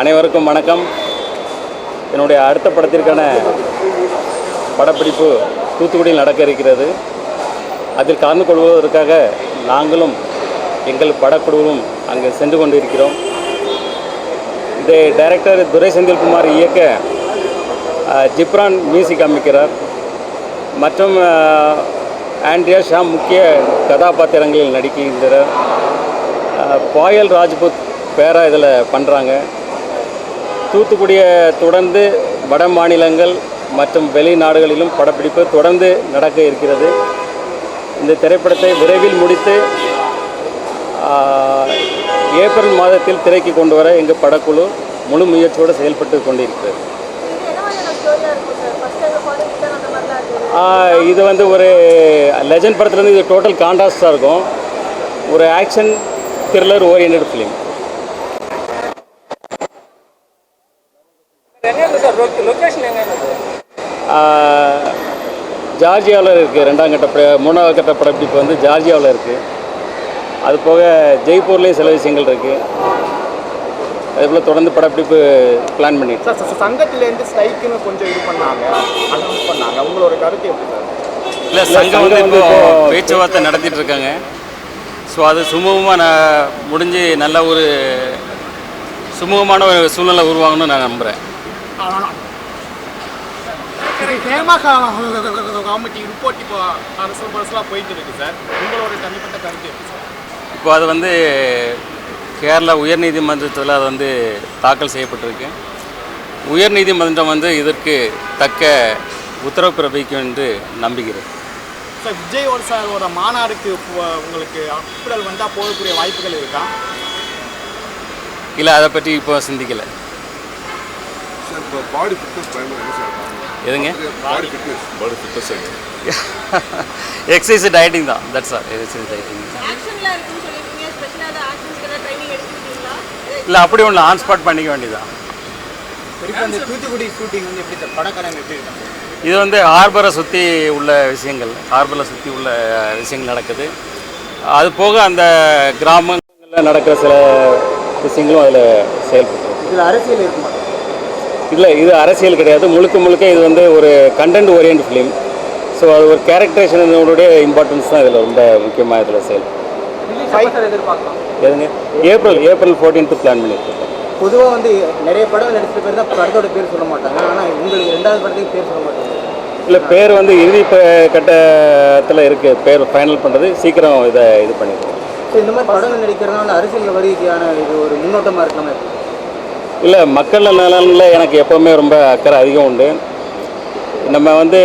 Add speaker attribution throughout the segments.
Speaker 1: அனைவருக்கும் வணக்கம். என்னுடைய அடுத்த படத்திற்கான படப்பிடிப்பு தூத்துக்குடியில் நடக்க இருக்கிறது. அதில் கலந்து கொள்வதற்காக நாங்களும் எங்கள் படக்குழுவும் அங்கே சென்று கொண்டிருக்கிறோம். இதை டைரக்டர் துரை செந்தில்குமார் இயக்க ஜிப்ரான் மியூசிக் அமைக்கிறார். மற்றும் ஆண்ட்ரியா ஷாம் முக்கிய கதாபாத்திரங்களில் நடிக்கின்றனர் பாயல் ராஜ்புத் பேரா இதில் பண்ணுறாங்க தூத்துக்குடியை தொடர்ந்து வட மாநிலங்கள் மற்றும் வெளிநாடுகளிலும் படப்பிடிப்பு தொடர்ந்து நடக்க இருக்கிறது. இந்த திரைப்படத்தை விரைவில் முடித்து ஏப்ரல் மாதத்தில் திரைக்கு கொண்டு வர எங்கள் படக்குழு முழு முயற்சியோடு செயல்பட்டு கொண்டிருக்கிறது.
Speaker 2: இது
Speaker 1: இது வந்து ஒரு லெஜண்ட் படத்துலேருந்து இது டோட்டல் கான்ட்ராஸ்டாக இருக்கும். ஒரு ஆக்ஷன் த்ரில்லர் ஓரியன்ட் ஃபிலிம்
Speaker 3: எங்க சார் லொக்கேஷன் எங்க
Speaker 1: ஜார்ஜியாவில் இருக்குது ரெண்டாம் கட்ட பட மூணாவது கட்ட படப்பிடிப்பு வந்து ஜார்ஜியாவில் இருக்குது அது போக ஜெய்ப்பூர்லேயும் சில விஷயங்கள் இருக்குது அதே போல் தொடர்ந்து படப்பிடிப்பு பிளான் பண்ணிட்டு
Speaker 3: சார் சங்கத்திலேருந்து ஸ்ட்ரைக்குன்னு கொஞ்சம் இது பண்ணாங்க அனௌன்ஸ் பண்ணாங்க. உங்களோட கருத்து எப்படி சார்?
Speaker 1: இல்லை சங்கம் வந்து இப்போ பேச்சுவார்த்தை நடத்திட்டு இருக்காங்க. ஸோ அது சுமூகமாக நான் முடிஞ்சு நல்ல ஒரு சுமூகமான ஒரு சூழ்நிலை உருவாகணும்னு நான் நம்புகிறேன்
Speaker 3: ஹேமா காமெடி ரிப்போர்ட் இப்போ அரசு பரசலாக போயிட்டு இருக்கு சார். உங்களோட தனிப்பட்ட கருத்து எப்படி சார்?
Speaker 1: இப்போ அது வந்து கேரளா உயர்நீதிமன்றத்தில் அது வந்து தாக்கல் செய்யப்பட்டிருக்கு. உயர்நீதிமன்றம் வந்து இதற்கு தக்க உத்தரவு பிறப்பிக்கும் என்று நம்புகிறேன்.
Speaker 3: சார் விஜயோட சாரோட மாநாடுக்கு உங்களுக்கு அப்புடல் வந்தால் போகக்கூடிய வாய்ப்புகள் இருக்கா?
Speaker 1: இல்லை அதை பற்றி இப்போ சிந்திக்கலை.
Speaker 4: சார் இப்போ பாடி ஃபிட்னஸ் பயங்கரம் என்ன சார்?
Speaker 1: எதுங்க?
Speaker 4: Body fitness body fitness
Speaker 1: exercise dieting தான். தட்ஸ் ஆர் எக்ஸசைஸ் டயட்டிங் இல்லை அப்படி ஒன்று ஆன் ஸ்பாட் பண்ணிக்க
Speaker 3: தூத்துக்குடி ஷூட்டிங் வந்து எப்படி எப்படி இருக்கு?
Speaker 1: இது வந்து ஹார்பரை சுற்றி உள்ள விஷயங்கள். ஹார்பரை சுற்றி உள்ள விஷயங்கள் நடக்குது. அது போக அந்த கிராமங்களில் நடக்கிற சில விஷயங்களும் அதில் செயல்பட்டு
Speaker 3: இதில் அரசியல் இருக்குமா?
Speaker 1: இல்லை இது அரசியல் கிடையாது. முழுக்க முழுக்க இது வந்து ஒரு கண்டென்ட் ஓரியன்ட் ஃபிலிம் ஸோ அது ஒரு கேரக்டரைசேஷனுடைய இம்பார்ட்டன்ஸ் தான் இதில் ரொம்ப முக்கியமாக இதில் செயல். எதுங்க? ஏப்ரல் ஏப்ரல் ஃபோர்டீன்த்து பிளான் பண்ணியிருக்கோம்
Speaker 5: பொதுவாக வந்து நிறைய படம் நடிச்ச பேர் தான் படத்தோட பேர் சொல்ல மாட்டாங்க. ஆனால் உங்களுக்கு ரெண்டாவது படத்துக்கு பேர் சொல்ல மாட்டாங்க.
Speaker 1: இல்லை பேர் வந்து இறுதி கட்டத்தில் இருக்குது பேர் ஃபைனல் பண்ணுறது சீக்கிரம் இதை இது பண்ணிடுவோம்
Speaker 5: ஸோ இந்த மாதிரி படம் நடிக்கிறதுனால அரசியல் வருகைக்கான இது ஒரு முன்னோட்டமாக இருக்கணும்
Speaker 1: இல்லை மக்கள் நலனில் எனக்கு எப்போவுமே ரொம்ப அக்கறை அதிகம் உண்டு. நம்ம வந்து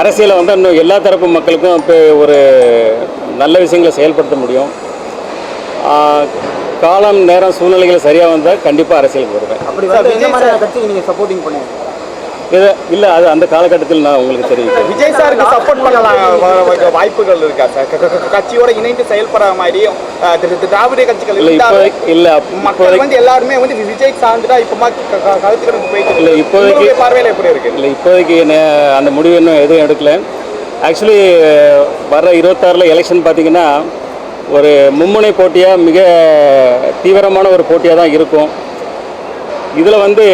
Speaker 1: அரசியலை வந்து இன்னும் எல்லா தரப்பு மக்களுக்கும் இப்போ ஒரு நல்ல விஷயங்களை செயல்படுத்த முடியும். காலம் நேரம் சூழ்நிலைகள் சரியாக வந்தால் கண்டிப்பாக அரசியலுக்கு வருவேன்.
Speaker 5: அப்படி நீங்கள் சப்போர்ட்டிங் பண்ணுவீங்க
Speaker 1: இல்லை அது அந்த காலகட்டத்தில் நான் உங்களுக்கு தெரிவிக்கிறேன்.
Speaker 3: விஜய் சாருக்கு சப்போர்ட் பண்ணலாம் வாய்ப்புகள் இருக்கா சார்? கட்சியோட இணைந்து செயல்படுற மாதிரி திராவிட கட்சிகள்
Speaker 1: இல்லை இப்போ
Speaker 3: இருந்தாலும்
Speaker 1: இல்லை
Speaker 3: மக்கள்
Speaker 1: இப்போதைக்கு
Speaker 3: வந்து எல்லாருமே வந்து விஜய் சார்ந்துதான் இப்பமா க- க- கருத்துக்களுக்கு போயிட்டு
Speaker 1: இல்லை. இப்போதைக்கு-
Speaker 3: பார்வையில எப்படி இருக்கு?
Speaker 1: இல்லை இப்போதைக்கு அந்த முடிவு இன்னும் எதுவும் எடுக்கல. ஆக்சுவலி வர்ற இருபத்தாறில் எலெக்ஷன் பார்த்தீங்கன்னா ஒரு மும்முனை போட்டியாக மிக தீவிரமான ஒரு போட்டியாக தான் இருக்கும். இதில் வந்து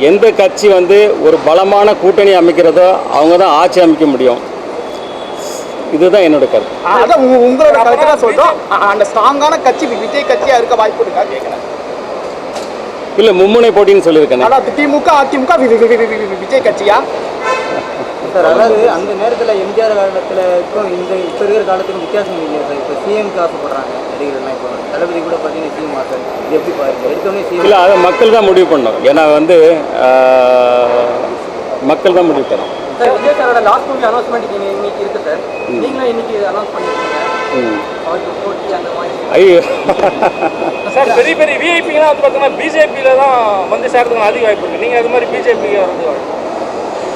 Speaker 1: எந்த கட்சி வந்து ஒரு பலமான கூட்டணி அமைக்கிறதோ அவங்க தான் ஆட்சி அமைக்க முடியும். இதுதான் என்னோட கருத்து.
Speaker 3: அதான் உங்களோட கருத்து தான் சொல்றோம் அ- அந்த ஸ்ட்ராங்கான கட்சி விஜய் கட்சியா இருக்க வாய்ப்பு இருக்கா? கேட்கிறேன்
Speaker 1: இல்லை மும்முனை போட்டின்னு சொல்லியிருக்கேன்.
Speaker 3: ஆனா திமுக அதிமுக விஜய் கட்சியா?
Speaker 5: சார் அதாவது அந்த நேரத்தில் எம்ஜிஆர் காலத்துலக்கும் இந்த இப்போ இருக்கிற காலத்துக்கும் வித்தியாசம் இல்லையா சார்? இப்போ சிஎம்க்கு ஆசைப்படுறாங்க நடிகர்கள்லாம் இப்போ. தளபதி கூட பார்த்தீங்கன்னா சிஎம் ஆசை. இது எப்படி பாருங்க எடுத்தோடனே சிஎம்
Speaker 1: இல்லை அதை மக்கள் தான் முடிவு பண்ணணும். ஏன்னா வந்து மக்கள் தான் முடிவு பண்ணணும்.
Speaker 5: சார் விஜய் சாரோட லாஸ்ட் மூவி அனௌன்ஸ்மெண்ட் இன்னைக்கு இருக்கு சார். நீங்களும் இன்னைக்கு அனௌன்ஸ் பண்ணிருக்கீங்க.
Speaker 1: ஐயோ.
Speaker 6: சார் பெரிய பெரிய விஐபிலாம் வந்து பார்த்தீங்கன்னா பிஜேபியில் தான் வந்து சேர்றதுக்கு அதிக வாய்ப்பு இருக்குது நீங்கள் அது மாதிரி பிஜேபி வந்து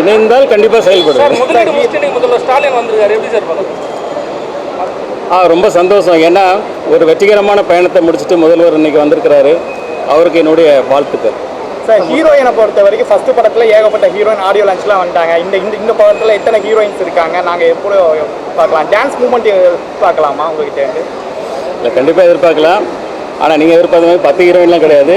Speaker 1: இணைந்தால் கண்டிப்பாக
Speaker 6: பார்க்குறது
Speaker 1: ஆ ரொம்ப சந்தோஷம். ஏன்னா ஒரு வெற்றிகரமான பயணத்தை முடிச்சுட்டு முதல்வர் இன்னைக்கு வந்திருக்கிறாரு. அவருக்கு என்னுடைய வாழ்த்துக்கள்.
Speaker 3: சார் ஹீரோயினை பொறுத்த வரைக்கும் ஃபர்ஸ்ட் படத்துல ஏகப்பட்ட ஹீரோயின் ஆடியோ லான்ச்லாம் வந்துட்டாங்க. இந்த இந்த இந்த படத்துல எத்தனை ஹீரோயின்ஸ் இருக்காங்க? நாங்க எப்போ பார்க்கலாம். டான்ஸ் மூமெண்ட் பார்க்கலாமா உங்ககிட்ட?
Speaker 1: இல்லை கண்டிப்பாக எதிர்பார்க்கலாம். ஆனால் நீங்கள் எதிர்பார்த்த மாதிரி பத்து ஹீரோயின்லாம் கிடையாது.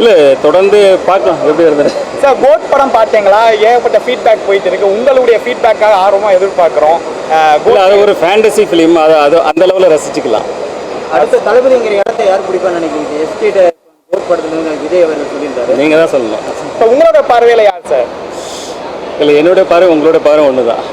Speaker 1: இல்லை தொடர்ந்து பார்க்கலாம். எப்படி இருந்தது
Speaker 3: சார் கோட் படம் பார்த்தீங்களா? ஏகப்பட்ட ஃபீட்பேக் போயிட்டு இருக்கு. உங்களுடைய ஃபீட்பேக்காக ஆர்வமாக எதிர்பார்க்குறோம்.
Speaker 1: அது ஒரு ஃபேண்டசி ஃபிலிம் அது அது அந்த லெவலில் ரசிச்சுக்கலாம்.
Speaker 5: அடுத்த தளபதிங்கிற இடத்த யார் பிடிப்பான்னு நினைக்கிறீங்க? எஸ்டேட் ஓட் படத்துல விஜய் அவர்கள் சொல்லியிருந்தாரு.
Speaker 1: நீங்கள் தான் சொல்லணும்.
Speaker 3: இப்போ உங்களோட பார்வையில் யார் சார்?
Speaker 1: இல்லை என்னுடைய பார்வை உங்களோட பார்வை ஒன்று தான்